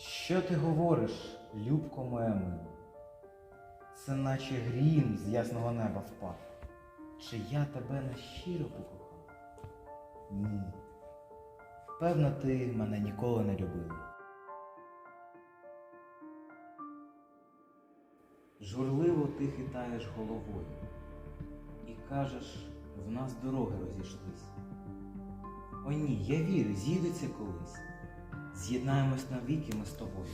Що ти говориш, любко моя мила? Це наче грім з ясного неба впав. Чи я тебе нещиро покохав? Ні. Певно, ти мене ніколи не любила. Журливо ти хитаєш головою і кажеш, в нас дороги розійшлись. О ні, я вірю, з'їдуться колись. З'єднаємось навіки ми з тобою.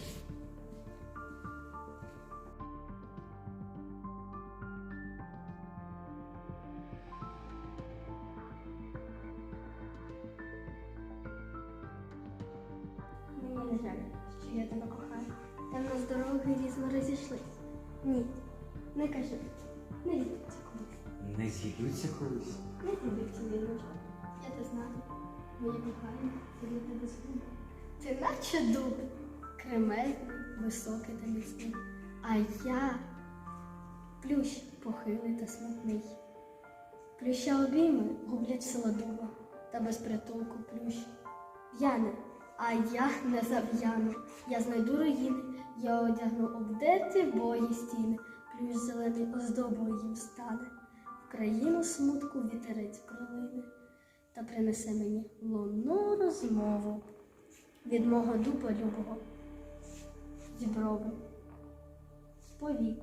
Мені не жаль, що я тебе кохаю. Та в нас дороги різно розійшлись. Ні, не кажи, не зійдуться колись. Не з'їдуться колись. Не зійдуться вірно. Я те знаю. Моє кохання це для тебе. Ти наче дуб, кремезний, високий та міцний. А я плющ похилий та смутний. Плюща обійми гублять сила дуба, та без притулку плющ в'яне, а я не зав'яну. Я знайду руїни, я одягну обдерті бої стіни, плющ зелений оздобою їм стане. В країну смутку вітерець пролине та принесе мені лунну розмову від мого дуба любого. З повік